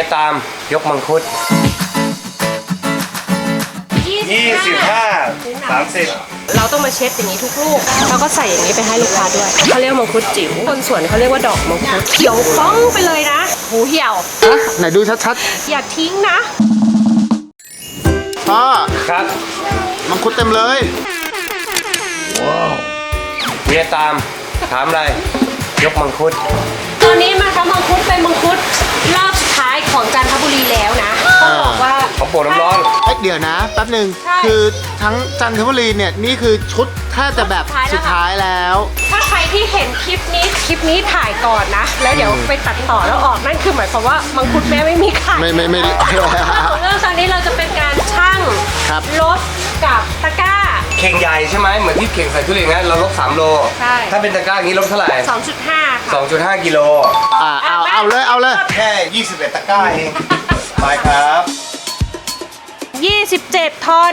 เมียตามยกมังคุด25 30เราต้องมาเช็ดอย่างนี้ทุกลูก แล้วก็ใส่อย่างนี้ไปให้ลูกค้าด้วย เขาเรียกมังคุดจิ๋ว คนสวนเขาเรียกว่าดอกมังคุด เขียวฟ้องไปเลยนะ หูเหี่ยวอะไหนดูชัดอย่าทิ้งนะ ๆพ่อครับมังคุดเต็มเลยเมียตามถามอะไร ยกมังคุด ตอนนี้มาทำมังคุดเป็นมังคุด ว่าเขาปวดน้ำร้อน เอ้ยเดี๋ยวนะแป๊บหนึ่งใช่ คือทั้งจันทบุรีเนี่ยนี่คือชุดแทบจะแบบสุสุดดท้าท้ายยแล้วแล้ว ถ้าใครที่เห็นคลิปนี้คลิปนี้ถ่ายก่อนนะ แล้วเดี๋ยวไปตัดต่อแล้วออกนั่นคือหมายความว่ามังคุดแม่ไม่มีขาย ไม่ไม่ไม่ เรื่องของเรื่องตอนนี้เราจะเป็นการชั่งครับรถกับตะกร้า เข่งใหญ่ใช่ไหมเหมือนที่เข่งใส่ทุเรียนนะเราลบ3โล ใช่ ถ้าเป็นตะกร้าอย่างนี้ลบเท่าไหร่ 2.5 ค่ะ 2.5 กิโล อ่าเอาเอาเลยเอาเลย แค่ 21 ตะกร้าเองไปครับ 27 ทอน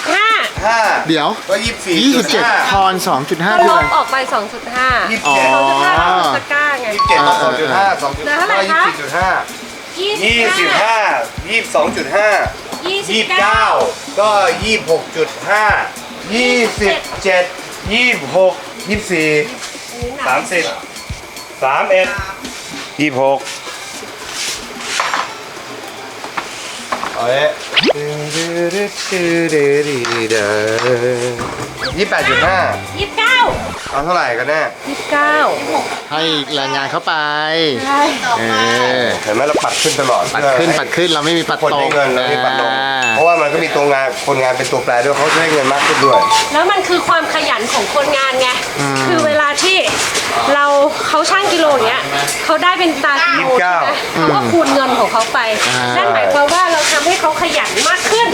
2.5 5เดี๋ยว ก็24 27ทอน2.5ก็คือลอะไรบออกไป 2.5 27อ๋อ 2.5เราเป็นตะกร้าไง27ลบ2.5เหลือเท่าไหร่คะ2.5 25 22.5 29 ก็26.5 27 26 24 30 31 26เอาเอ๊ะยี่ แปดจุดห้า29เอาเท่าไหร่กันแน่29ให้แรงงานเข้าไปใช่เออเห็นไหมเราปัดขึ้นตลอดปัดขึ้นปัดขึ้นเราไม่มีปัดคนตได้กเงินเราไม่ปัดลงอ่าเพราะว่ามันก็มีตัวงานคนงานเป็นตัวแปรด้วยเขาจะได้เงินมากขึ้นด้วย แล้วมันคือความขยันของคนงานไงคือเวลา ที่เราเขาช่างกิโลอย่างเงี้ยเขาได้เป็นตากิโลยี่สิบเก้าใช่ไหมเขาก็คูณเงินของเขาไปอ่านั่นั่นหมายความว่าเราทำให้เขาขยันมากขึ้น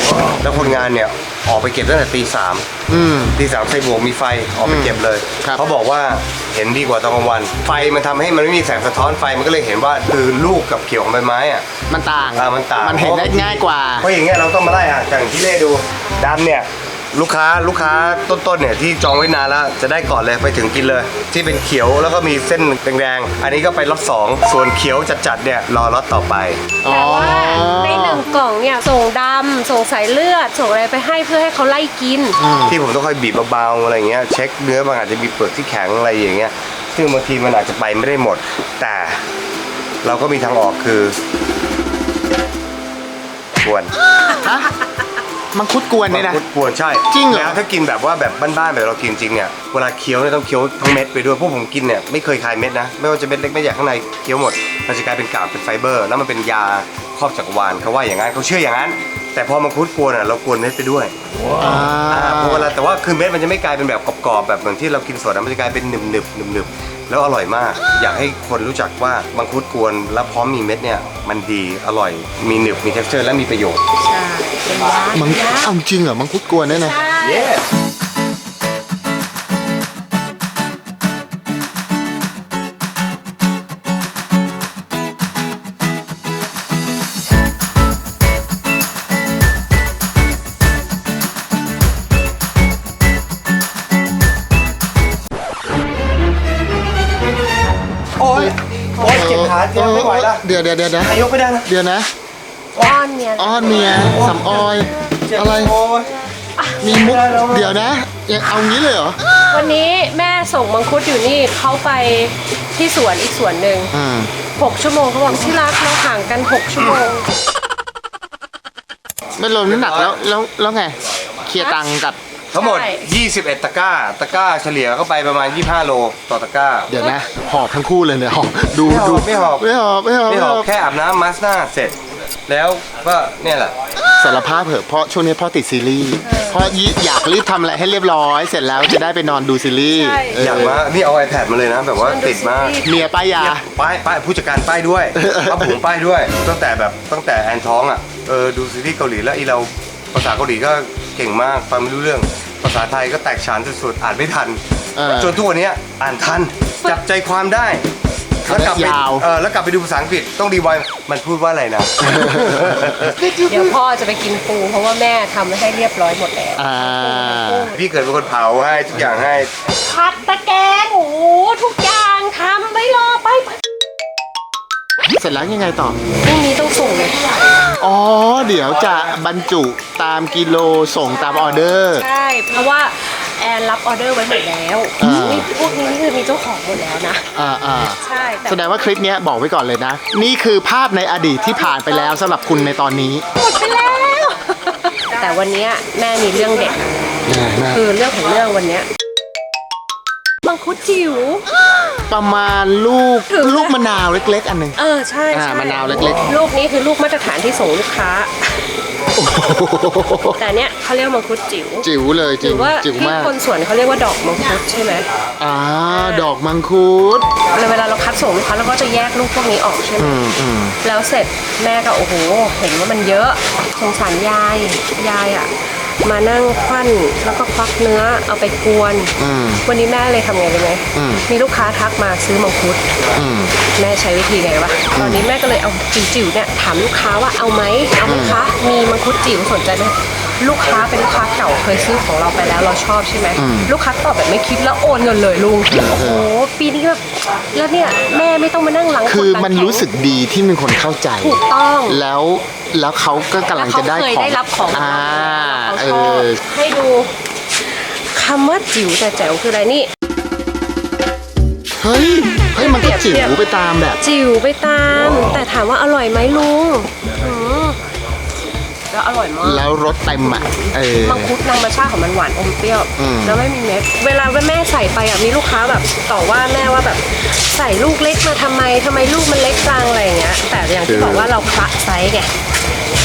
แล้วคนงานเนี่ยออกไปเก็บตั้งแต่ตีสามอืมตีสามใส่บวกมีไฟออกไปเก็บเลยครับเขาบอกว่าเห็นดีกว่าตอนกลางวัน ไฟมันทำให้มันไม่มีแสงสะท้อนไฟมันก็เลยเห็นว่าคือลูกกับเขียวของใบไม้อะมันต่างอ่ามันต่างมันเห็นได้ง่ายกว่าเพราะอย่างเงี้ยเราต้องมาไล่อะอย่างที่เล่ดูดำเนี่ย ลูกค้าลูกค้าต้นๆเนี่ยที่จองไว้นานแล้วจะได้ก่อนเลยไปถึงกินเลย ที่เป็นเขียวแล้วก็มีเส้นแดงๆอันนี้ก็ไปล็อตสองส่วนเขียวจัดๆเนี่ยรอล็อตต่อไปอ๋อแต่ว่าในหนึ่งกล่องเนี่ยส่งดำส่งสายเลือด ส่งอะไรไปให้เพื่อให้เขาไล่กิน ที่ผมต้องค่อยบีบเบาๆอะไรเงี้ยเช็คเนื้อบางอาจจะมีเปลือกที่แข็งอะไรอย่างเงี้ยซึ่งบางทีมันอาจจะไปไม่ได้หมด แต่เราก็มีทางออกคือควรฮะ มังคุดกวนเนี่ยนะ มังคุดกวนใช่จริงเหรอ แล้วถ้ากินแบบว่าแบบบ้านๆแบบเรากินจริงเนี่ยเวลาเคี้ยวเนี่ยต้องเคี้ยวทั้งเม็ดไปด้วยพวกผมกินเนี่ยไม่เคยคายเม็ดนะไม่ว่าจะเม็ดเล็กเม็ดใหญ่ข้างในเคี้ยวหมดมันจะกลายเป็นกากเป็นไฟเบอร์ แล้วมันเป็นยาครอบจักรวาลเขาว่าอย่างนั้นเขาเชื่ออย่างนั้น แต่พอมังคุดกวนอะเรากวนเม็ดไปด้วยอ่าอ่าเพราะเวลาแต่ว่าคือเม็ดมันจะไม่กลายเป็นแบบกรอบๆแบบเหมือนที่เรากินสดนะมันจะกลายเป็นหนึบหนึบหนึบหนึบๆ แล้วอร่อยมาก อยากให้คนรู้จักว่ามังคุดกวนแล้วพร้อมมีเม็ดเนี่ยมันดีอร่อยมีหนึบมี texture และมีประโยชน์ ใช่เป็นยามังเอาจริงเหรอมังคุดกวนเนี่ยนะ ใช่ yes ไม่ไหวละเดี๋ยวเดี๋ยวเดี๋ยวนะนายกไม่ได้นะเดี๋ยวนะ อ้อนเนี่ยอ้อนเมียสำออย เจ็บอะไร โอ้ย มีมุกเดี๋ยวนะยังเอางี้เลยเหรอ วันนี้แม่ส่งมังคุดอยู่นี่เขาไปที่สวนอีกสวนหนึ่งอืม6ชั่วโมงเขาบอกที่รักเราห่างกัน6ชั่วโมง ไม่ลดน้ำหนักแล้ว แล้ว แล้วไง เคลียร์ตังค์กับ ทั้งหมด ใช่ 21 ตะกร้า ตะกร้าเฉลี่ยก็ไปประมาณ 25 โลต่อตะกร้า เดี๋ยวนะ หอบทั้งคู่เลยเนี่ยหอบดูไม่หอบดูไม่หอบ ไม่หอบไม่หอบไม่ไม่หหออบบแค่อาบน้ำมาสก์หน้าเสร็จ แล้วก็เนี่ยแหละสารภาพเถอะเพราะช่วงนี้พ่อติดซีรีส์เพราะยิอยากรีบทำอะไรให้เรียบร้อย เสร็จแล้วจะได้ไปนอนดูซีรีส์ใช่ เอออยากมานี่เอา iPad มาเลยนะ แบบว่าติดมาก เมียป้ายยาป้ายป้ายผู้จัดการป้ายด้วยป้าผมป้ายด้วย ตั้งแต่แบบตั้งแต่แอนท้องอะ เออดูซีรีส์เกาหลีแล้วอีเราภาษาเกาหลีก็เก่งมากฟังไม่รู้เรื่อง ภาษาไทยก็แตกฉานสุดๆ อ่านไม่ทัน เออจนทุกวันนี้อ่านทัน จับใจความได้ แล้วกลับไปยาว เออแล้วกลับไปดูภาษาอังกฤษต้องรีไวด์มันพูดว่าอะไรนะ เดี๋ยวพ่อจะไปกินปู เพราะว่าแม่ทำไว้ให้เรียบร้อยหมดแล้วอ่า พี่เกิดเป็นคนเผาให้ทุกอย่างให้ ผัดตะแกรงโอ้โหทุกอย่างทำไว้รอไปไป เสร็จแล้วยังไงต่อ พรุ่งนี้ต้องส่งเลยอ๋อ เดี๋ยวจะบรรจุตามกิโลส่งตามออเดอร์ ใช่ เพราะว่าแอนรับออเดอร์ไว้หมดแล้วอ่านี่ นี่พวกนี้นี่คือมีเจ้าของหมดแล้วนะ อ่าอ่าใช่แต่แสดงว่าคลิปเนี้ยบอกไว้ก่อนเลยนะ นี่คือภาพในอดีตที่ผ่านไปแล้วสำหรับคุณในตอนนี้หมดไปแล้ว แต่วันเนี้ยแม่มีเรื่องเด็ดคือเรื่องของเรื่องวันเนี้ย มังคุดจิ๋ว ประมาณลูกถึงไหมลูกมะนาวเล็ก ๆ อันหนึ่ง เออใช่อ่าใช่มะนาวเล็กลูกนี้คือลูกมาตรฐานที่ส่งลูกค้าแต่เนี้ยเขาเรียกมังคุดจิ๋วจิ๋วเลยหจิ๋รืวอว่าจิ๋วที่มากคนสวนเขาเรียกว่าดอกมังคุดใช่ไหมอ่าดอกมังคุดแล้วเวลาเราคัดส่งลูกค้าเราก็จะแยกลูกพวกนี้ออกใช่ไหม อืมอืมแล้วเสร็จแม่ก็โอ้โห เห็นว่ามันเยอะสงสารยายยายอะ มานั่งควันแล้วก็ควักเนื้อเอาไปกวน อืม วันนี้แม่เลยทำไงรู้ไหมอืมมีลูกค้าทักมาซื้อมังคุด อืม แม่ใช้วิธีไงวะ ตอนนี้แม่ก็เลยเอาจิ๋วๆเนี่ยถามลูกค้าว่าเอาไหมเอาไหมคะ มีมังคุดจิ๋วสนใจไหม ลูกค้าเป็นลูกค้าเก่าเคยซื้อของเราไปแล้วเราชอบใช่ไหมลูกค้าตอบแบบไม่คิดแล้วโอนเงินเลยลุงโอ้โหปีนี้แบบแล้วเนี่ยแม่ไม่ต้องมานั่งหลังคือดหลังมันแข็งรู้สึกดีที่มีคนเข้าใจถูกต้องแล้วแล้วเขาก็กำลังจะได้แล้วเขาเคยของได้รับของอ่าเขาเอชอบอให้ดูคำว่าจิ๋วแต่แจ๋วคืออะไรนี่เฮ้ย เฮ้ย มันก็จิ๋วไปตามแบบ จิ๋วไปตาม แต่ถามว่าอร่อยไหมลุงอืม แล้วอร่อยมาก แล้วรสเต็มอะเออ มังคุดนางมาชาของมันหวานอมเปรี้ยว อืม แล้วไม่มีเม็ด เวลาแม่ใส่ไปอะมีลูกค้าแบบต่อว่าแม่ว่าแบบใส่ลูกเล็กมาทำไมทำไมลูกมันเล็กจังอะไรอย่างเงี้ย แต่อย่างที่บอกว่าเราคละไซส์ไง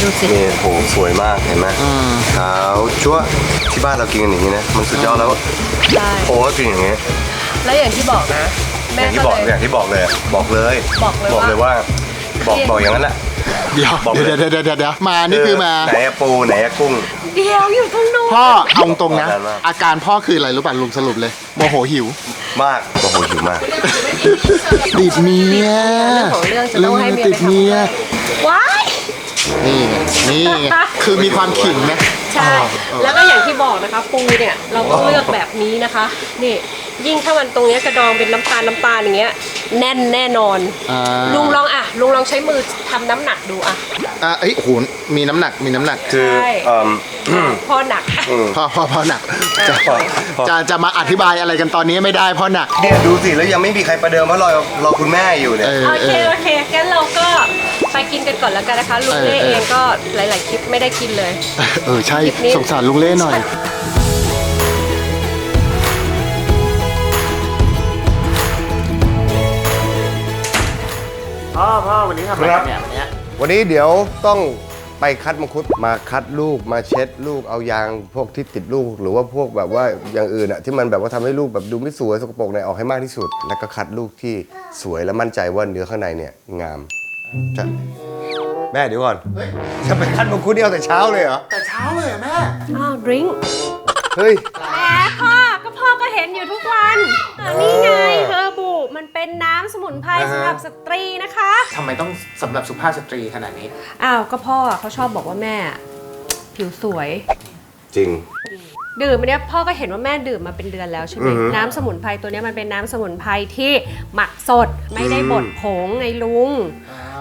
ดูสิ นี่โหสวยมากเห็นไหมขาวจั๊วะที่บ้านเรากินกันอย่างนี้นะ มันสุดยอดแล้วได้ โอ้กินอย่างนี้ แล้วอย่างที่บอกนะ อแม่ย่างที่ก็บอกเลยอย่างที่บอกเลยอะบอกเลย บอกเลยบอกเลยว่า บอกบอกอย่างนั้นแหละ เดี๋ยวบอกเลย เดี๋ยวเดี๋ยวเดี๋ยวเดี๋ยวมานี่คือมา ไหนอะปูไหนอะกุ้ง เดียวอยู่ตรงนู้นพ่อเอาตรงนะขอบคุณมาก อาการพ่อคืออะไรรู้ป่ะลุงสรุปเลยโมโหหิว มากโอ้โหหิวมาก ติดเมียเรื่องของเรื่องจะต้องให้เมียติไปดทำเมียว้าย นี่ไงนี่ไงคือมีความขิงนะ ใช่อ๋อเออแล้วก็อย่างที่บอกนะคะ ปูเนี่ย เราต้องเลือกแบบนี้นะคะ นี่ ยิ่งถ้ามันตรงเนี้ยกระดองเป็นน้ำตาลน้ำตาลอย่างเงี้ยแน่นแน่นอน อ่าลุงลองอะ ลุงลองใช้มือทำน้ำหนักดูอะ อะเอ้ยโอ้โหมีน้ำหนักมีน้ำหนักคือใช่ เอ่อพอหนักพ่อพ่อพ่อหนักจะพอพอ จะจะมาอธิบายอะไรกันตอนนี้ไม่ได้เพ่อหนัก เนี่ยดูสิแล้วยังไม่มีใครประเดิมว่ารอรอคุณแม่อยู่เนี่ย เออโอเอเค อ โอเค งั้นเราก็ไปกินกันก่อนแล้วกันนะคะ ลุงเล่เออเออ เองก็หลาย ๆ คลิปไม่ได้กินเลย เออใช่คลิปนี้ สงสารลุงเล่หน่อย วันนี้ทำอะไรกันเนี่ยวันเนี้ยวันนี้เดี๋ยวต้องไปคัดมังคุดมาคัดลูกมาเช็ดลูกเอายางพวกที่ติดลูก หรือว่าพวกแบบว่าอย่างอื่นอะที่มันแบบว่าทำให้ลูกแบบดูไม่สวยสกปรกเนี่ยออกให้มากที่สุด แล้วก็คัดลูกที่สวยและมั่นใจว่าเนื้อข้างในเนี่ยงามจะแม่เดี๋ยวก่อนจะไปคัดมังคุดนี่เอาแต่เช้าเลยเหรอแต่เช้าเลยอะแม่อ้าวดริงเฮ้ย แหมพ่อก็พ่อก็เห็นอยู่ทุกวันอะนี่ไงเฮอร์บู มันเป็นน้ำสมุนไพรอ่าฮะ สำหรับสตรีนะคะ ทำไมต้องสำหรับสุภาพสตรีขนาดนี้ อ้าว ก็พ่อเขาชอบบอกว่าแม่ ผิวสวย จริง ดื่มอันเนี้ยพ่อก็เห็นว่าแม่ดื่มมาเป็นเดือนแล้วใช่ไหมอือฮึน้ำสมุนไพรตัวเนี้ยมันเป็นน้ำสมุนไพรที่หมักสดไม่ได้บดผงไงลุง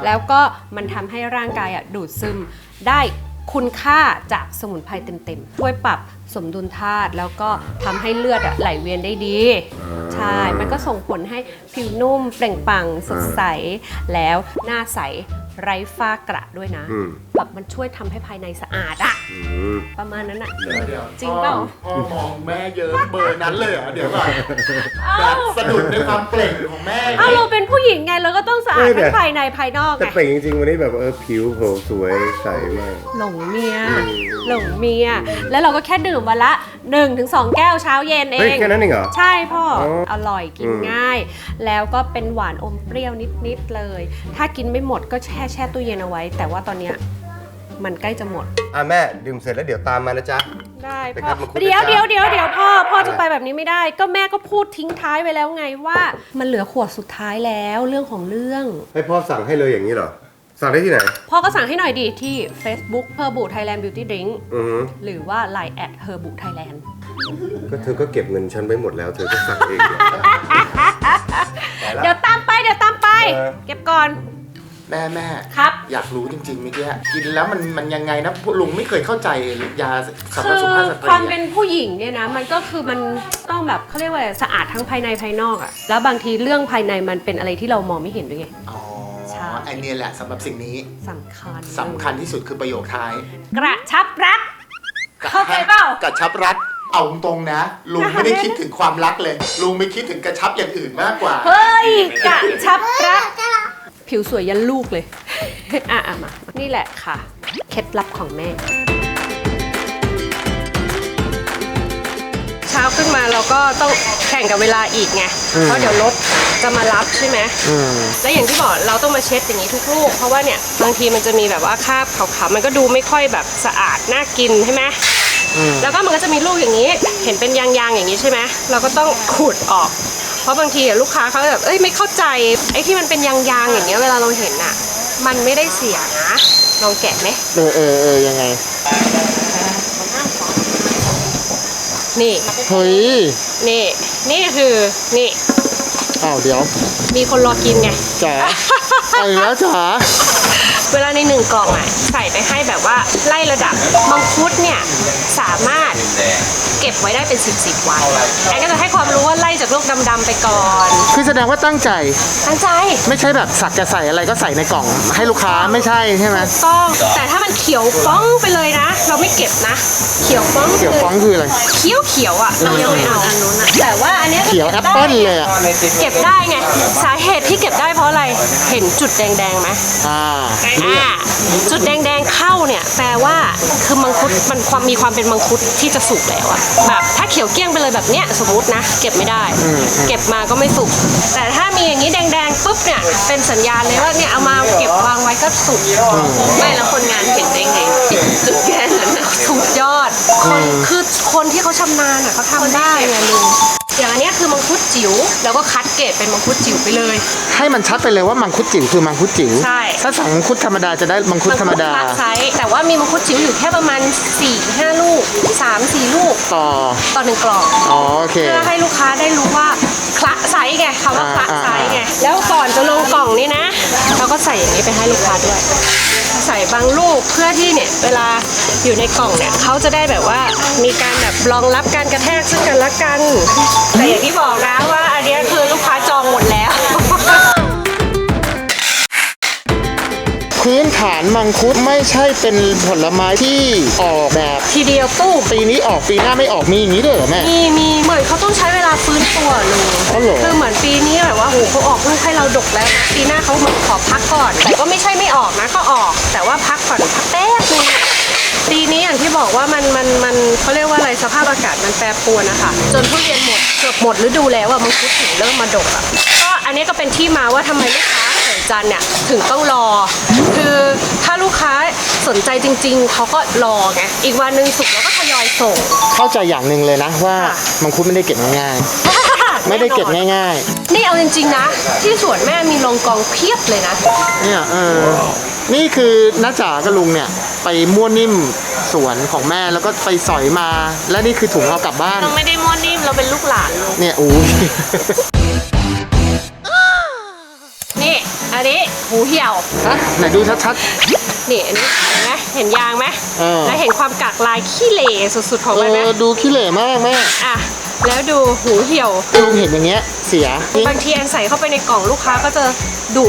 แล้วก็มันทำให้ร่างกายอะดูดซึมได้คุณค่าจากสมุนไพรเต็มๆช่วยปรับ สมดุลธาตุแล้วก็ทำให้เลือดอะไหลเวียนได้ดี ใช่ มันก็ส่งผลให้ผิวนุ่มเปล่งปลั่งสดใส แล้วหน้าใสไร้ฝ้ากระด้วยนะ อืมแบบมันช่วยทำให้ภายในสะอาดอะอืมประมาณนั้นอะจริงเปล่า พ่อมองแม่เยอะเบอร์นั้นเลยเหรอเดี๋ยวก่อนแบบสะดุดในความเปล่งของแม่เอาเราเป็นผู้หญิงไงเราก็ต้องสะอาดเออแต่ทั้งภายในภายนอกแต่ไงเปล่งจริงๆวันนี้แบบเออผิวโหสวยใสมาก หลงเมีย หลงเมีย แล้วเราก็แค่ดื่มวันละ1-2ถึงแก้วเช้าเย็นเอเฮ้ยง แค่นั้นเองเหรอ ใช่พ่ออออร่อยกินอืมง่าย แล้วก็เป็นหวานอมเปรี้ยวนิด ๆ เลย ถ้ากินไม่หมดก็แช่แช่ตู้เย็นเอาไว้ แต่ว่าตอนเนี้ย มันใกล้จะหมด อะแม่ดื่มเสร็จแล้วเดี๋ยวตามมานะจ๊ะ ได้ไปพ่ครัอบมาคุยเดี๋ยวกันเดี๋ยวเดี๋ยวเดี๋ยวพ่อพ่อจะอะไรไปแบบนี้ไม่ได้ ก็แม่ก็พูดทิ้งท้ายไว้แล้วไงว่า มันเหลือขวดสุดท้ายแล้วเรื่องของเรื่อง ให้พ่อสั่งให้เลยอย่างนี้เหรอ สั่งได้ที่ไหน พ่อก็สั่งให้หน่อยดีที่ Facebook เ e อร์บูไทยแลนด์บิวตี้ดริงอือฮึหรือว่า Line แอดเ e อร์บูไทยแลนด์ก็เธอก็เก็บเงินฉันไว้หมดแล้ว เธอก็สั่งเองเหรอ เดี๋ยวตามไปเดี๋ยวตามไป เออ เก็บก่อน แม่แม่ครับ อยากรู้จริงๆเมื่อกี้กินแล้วมันมันยังไงนะลุงไม่เคยเข้าใจยาสำหคืรับอสุภาพสตครีวามเป็อะนผู้หญิงเนี่ยนะมันก็คือมันต้องแบบเขาเรียกว่าอะไรสะอาดทั้งภายในภายนอกอะแล้วบางทีเรื่องภายในมันเป็นอะไรที่เรามองไม่เห็นด้วยไง อ๋อใช่ ไอเนี่ยแหละสำหรับสิ่งนี้สำคัญสำคัญที่สุดคือประโยคท้ายกระชับรัก เข้าใจเปล่า กระชับรัดเอาตรงๆนะ ลุงไม่ได้คิดถึงความรักเลย ลุงไม่คิดถึงกระชับอย่างอื่นมากกว่า เฮ้ยกระชับรัก ผิวสวยยันลูกเลย อะอะมา นี่แหละค่ะ เคล็ดลับของแม่ เช้าขึ้นมาเราก็ต้องแข่งกับเวลาอีกไง เพราะเดี๋ยวรถจะมารับใช่ไหม อืม และอย่างที่บอกเราต้องมาเช็ดอย่างนี้ทุกลูก เพราะว่าเนี่ยบางทีมันจะมีแบบว่าคราบขาวๆมันก็ดูไม่ค่อยแบบสะอาดน่ากินใช่ไหมอืมแล้วก็มันก็จะมีลูกอย่างนี้ เห็นเป็นยางๆอย่างนี้ใช่ไหมเราก็ต้องขูดออก เพราะบางทีอะลูกค้าเขาแบบเอ้ยไม่เข้าใจไอ้ที่มันเป็นยางๆอย่างเงี้ยเวลาเราเห็นอะมันไม่ได้เสียนะลองแกะไหมเออเออเออยังไง นี่เฮ้ยนี่นี่คือนี่อ้าวเดี๋ยว มีคนรอกินไงจ๋า เอาอีกแล้วจ๋า เวลาในหนึ่งกล่องอะใส่ไปให้แบบว่าไล่ระดับมังคุดเนี่ยสามารถเก็บไว้ได้เป็น 10บสวันแอนก็จะให้ความรู้ว่าไล่จากลูกดำๆไปก่อนคือแสดงว่าตั้งใจ ตั้งใจไม่ใช่แบบสักจะใส่อะไรก็ใส่ในกล่อง ให้ลูกค้าไม่ใช่ใช่ไหมต้องแต่ถ้ามันเขียวฟ้องไปเลยนะ เราไม่เก็บนะ เขียวฟ้องเขียวฟ้องคืออะไรเขียวเขียวๆอะเรายังไม่เอาอันนู้นอะแต่ว่าอันเนี้ยเขียวแอปเปิ้ลเลยอะเก็บได้ไงสาเหตุที่เก็บได้เพราะอะไรเห็นจุดแดงๆไหมอ่าอ่าจุดแดงๆเข้าเนี่ยแปลว่าคือมังคุดมันความมีความเป็นมังคุดที่จะสุกแล้วอะแบบถ้าเขียวเกลี้ยงไปเลยแบบเนี้ยสมมตินะ เก็บไม่ได้ เก็บมาก็ไม่สุก แต่ถ้ามีอย่างนี้แดงๆปุ๊บเนี่ยเป็นสัญญาณเลยว่าเนี่ยเอามาเก็บวางไว้ก็สุกไม่แล้วคนงานเห็นได้ไงจุดแค่นั้นนะสุดยอดคนคือคนที่เขาชำนาญอะเขาทำได้ไงลุง อย่างอันเนี้ยคือมังคุดจิ๋วแล้วก็คัดเกรดเป็นมังคุดจิ๋วไปเลย ให้มันชัดไปเลยว่ามังคุดจิ๋วคือมังคุดจิ๋วใช่ ถ้าสั่งมังคุดธรรมดาจะได้มังคุดธรรมดา มังคุดไซส์แต่ว่ามีมังคุดจิ๋วอยู่แค่ประมาณ4 5ลูก3 4 ลูกต่อต่อหนึ่งกล่อง อ๋อโอเค เพื่อให้ลูกค้าได้รู้ว่า คละไซส์ไงคำว่าคละอ่าไซส์ไงแล้วก่อนจะลงกล่องนี่นะเราก็ใส่อย่างนี้ไปให้ลูกค้าด้วย ใส่บางลูกเพื่อที่เนี่ยเวลาอยู่ในกล่องเนี่ยเขาจะได้แบบว่ามีการแบบรองรับการกระแทกซึ่งกันและกัน แต่อย่างที่บอกนะว่าอันเนี้ยคือลูกค้าจ พื้นฐานมังคุดไม่ใช่เป็นผลไม้ที่ออกแบบทีเดียวตู้มปีนี้ออกปีหน้าไม่ออกมีอย่างนี้ด้วยเหรอแม่ มีมีเหมือนเขาต้องใช้เวลาฟื้นตัวลุงอ๋อเหรอ คือเหมือนปีนี้แบบว่าโหเขาออกลูกให้เราดกแล้วนะปีหน้าเขาเหมือนขอพักก่อน แต่ก็ไม่ใช่ไม่ออกนะก็ออก แต่ว่าพักก่อนพักแป๊บนึงปีนี้อย่างที่บอกว่ามันมันมันเขาเรียกว่าอะไรสภาพอากาศมันแปรปรวนนะคะจนทุเรียนหมดเกือบหมดฤดูแล้วอะมังคุดถึงเริ่มมาดกอะก็อันนี้ก็เป็นที่มาว่าทำไมลูกค้า เขยจันทร์เนี่ยถึงต้องรอ คือถ้าลูกค้าสนใจจริง ๆเขาก็รอไงอีกวันหนึ่งสุกแล้วก็ทยอยส่ง เข้าใจอย่างหนึ่งเลยนะว่าค่ะ มังคุดไม่ได้เก็บง่ายๆ ไม่ได้เก็บง่ายนี่เอาจริงๆนะ ที่สวนแม่มีลงกองเพียบเลยนะ ๆ เนี่ยเออ นี่คือน้าจ๋ากับลุงเนี่ย ไปมั่วนิ่มสวนของแม่แล้วก็ไปสอยมา และนี่คือถุงเอากลับบ้าน เราไม่ได้ม้วนนิ่มเราเป็นลูกหลานลูกเนี่ยอู้ย นี่ อันนี้หูเหี่ยว ฮะไหนดูชัด นี่อันนี้เห็นไหมเห็นยางไหมเออแล้วเห็นความกากลายขี้เหร่สุดๆของๆเอมันไหมอดูขี้เหร่มากแม่อะ แล้วดูหูเหี่ยว ลุงเห็นอย่างเงี้ยเสียบางทีแอนใส่เข้าไปในกล่องลูกค้าก็จะดุ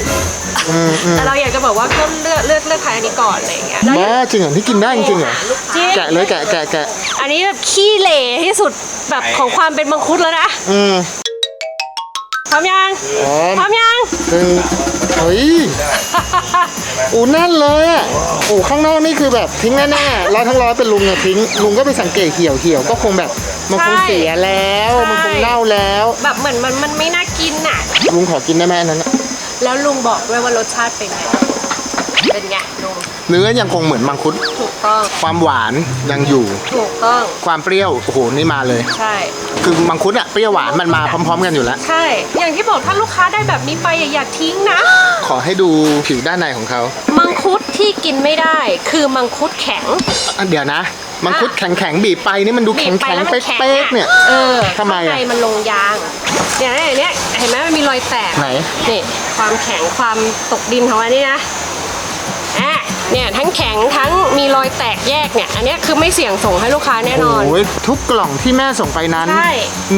อืมอืมแต่เราอยากจะบอกว่าก็เลือกเลือกเลือกขายอันนี้ก่อนอะไรอย่างเงี้ยแล้วบ้าจริงเหรอที่กินได้จริงเหรอจริงแกะเลยแกะแกะแกะอันนี้แบบขี้เหร่ที่สุดแบบของความเป็นมังคุดแล้วนะอืม พร้อมยังอ๋อพร้อมยังหนึ่งเฮ้ยอูแน่นเลยอะโอ้ข้างนอกนี่คือแบบทิ้งแน่ๆร้อยทั้งร้อยเป็นลุงอะทิ้ง ลุงก็ไปสังเกตเหี่ยวเหี่ยวก็คงแบบมันคงเสียแล้ว มันคงเน่าแล้ว แบบเหมือนมันมันไม่น่ากินน่ะ ลุงขอกินได้ไหมอันนั้นอะแล้วลุงบอกด้วยว่ารสชาติเป็นไง เป็นไงลุงเนื้อยังคงเหมือนมังคุด ถูกต้องความหวานยังอยู่ ถูกต้องความเปรี้ยว โอ้โห นี่มาเลย ใช่ คือมังคุดอะเปรี้ยวหวานมันมาพร้อม ๆ กันอยู่แล้ว ใช่ อย่างที่บอกถ้าลูกค้าได้แบบนี้ไปอย่าอย่าทิ้งนะ ขอให้ดูผิวด้านในของเขามังคุดที่กินไม่ได้ คือมังคุดแข็ง อะเดี๋ยวนะ มังคุดแข็งๆบีบไปนี่มันดูบีแข็บงไปๆแล้วมันแข็งเป๊กๆเนี่ย เออทำไมอะข้างในมันลงยางเนี่ยเนี่ยเนี่ยเห็นไหมมันมีรอยแตกไหน นี่ความแข็งความตกดินของมันนี่นะอะ เนี่ยทั้งแข็งทั้งมีรอยแตกแยกเนี่ยอันเนี้ยคือไม่เสี่ยงส่งให้ลูกค้าแน่นอน โอ้ยทุกกล่องที่แม่ส่งไปนั้น ใช่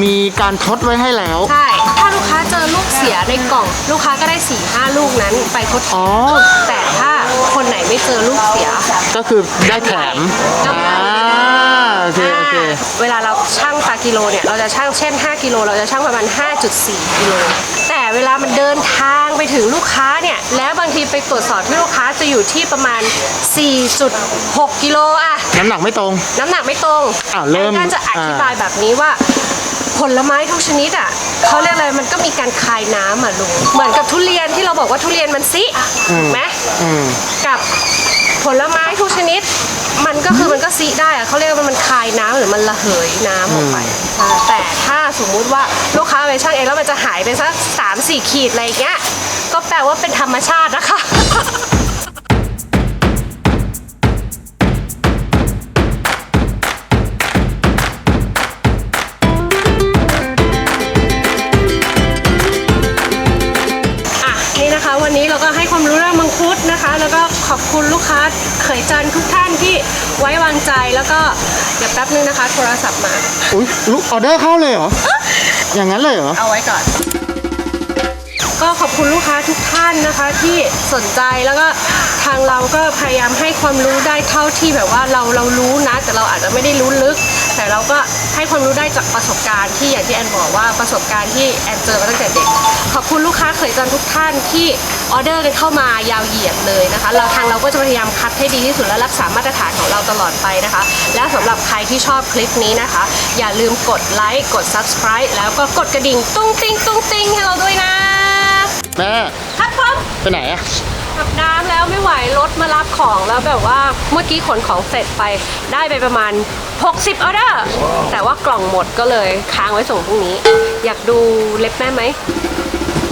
มีการทดไว้ให้แล้ว ใช่ถ้าลูกค้าเจอลูกเสียในกล่อง ลูกค้าก็ได้4ี่ห้าลูกนั้นไปทดแทอ๋อนแต่ถ้าคนไหนไม่เจอลูกเสีย ก็คือได้แถมอ่าโอเคโอเคเวลาเราชั่งตากิโลเนี่ย เราจะชั่งเช่น 5 กิโล เราจะชั่งประมาณ 5.4 กิโลแต่ เวลามันเดินทางไปถึงลูกค้าเนี่ยแล้วบางทีไปตรวจสอบที่ลูกค้าจะอยู่ที่ประมาณ 4.6 กิโลอะน้ำหนักไม่ตรง น้ำหนักไม่ตรงอ้าวเริ่มแอนก็จะอธิบายแบบนี้ว่า ผลไม้ทุกชนิดอะเขาเรียกอะไรมันก็มีการคายน้ำอะลุงเหมือนกับทุเรียนที่เราบอกว่าทุเรียนมันซิถูกไหม อืม กับผลไม้ทุกชนิด มันก็คือมันก็ซิได้อะเขาเรียกว่ามันคายน้ำหรือมันระเหยน้ำออกไปใช่แต่ถ้าสมมุติว่าลูก ไปช่างเองแล้วมันจะหายไปสักสามสี่ขีดอะไรอย่างเงี้ย ก็แปลว่าเป็นธรรมชาตินะคะอะนี่นะคะวันนี้เราก็ให้ความรู้เรื่องมังคุดนะคะ แล้วก็ขอบคุณลูกค้าเขยจันทุกท่านที่ไว้วางใจแล้วก็เดี๋ยวแป๊บนึงนะคะ โทรศัพท์มา อุ้ยลูกออเดอร์เข้าเลยเหรอ อย่างนั้นเลยเหรอ เอาไว้ก่อน ก็ขอบคุณลูกค้าทุกท่านนะคะที่สนใจแล้วก็ทางเราก็พยายามให้ความรู้ได้เท่าที่แบบว่าเราเรารู้นะ แต่เราอาจจะไม่ได้รู้ลึก แต่เราก็ ให้ความรู้ได้จากประสบการณ์ที่อย่างที่แอนบอกว่าประสบการณ์ที่แอนเจอมาตั้งแต่เด็ก ขอบคุณลูกค้าเขยจันทร์ทุกท่านที่ออเดอร์กันเข้ามายาวเหยียดเลยนะคะ เราทางเราก็จะพยายามคัดให้ดีที่สุดและรักษามาตรฐานของเราตลอดไปนะคะ และสำหรับใครที่ชอบคลิปนี้นะคะ อย่าลืมกดไลค์กด subscribe แล้วก็กดกระดิ่งตุ้งติ้งตุ้งติ้งให้เราด้วยนะ แม่ ครับผมไปไหนอะ อาบน้ำแล้วไม่ไหวรถมารับของแล้วแบบว่าเมื่อกี้ขนของเสร็จไปได้ไปประมาณ 60ออเดอร์แต่ว่ากล่องหมดก็เลยค้างไว้ส่งพรุ่งนี้ อยากดูเล็บแม่ไหม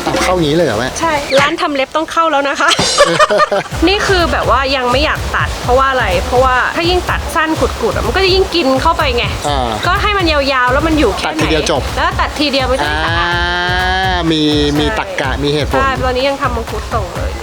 เอาเข้าอย่างนี้เลยเหรอแม่ใช่ร้านทำเล็บต้องเข้าแล้วนะคะ นี่คือแบบว่ายังไม่อยากตัด เพราะว่าอะไร เพราะว่าถ้ายิ่งตัดสั้นขุดๆอะมันก็จะยิ่งกินเข้าไปไงอ่าก็ให้มันยาวๆแล้วมันอยู่แค่ตัดไหนทีเดียวจบ แล้วตัดทีเดียวไม่ต้องอ่าตัดมีมีตักกะมีเหตุผลใช่ตอนนี้ยังทำมังคุดส่งเลยอยู่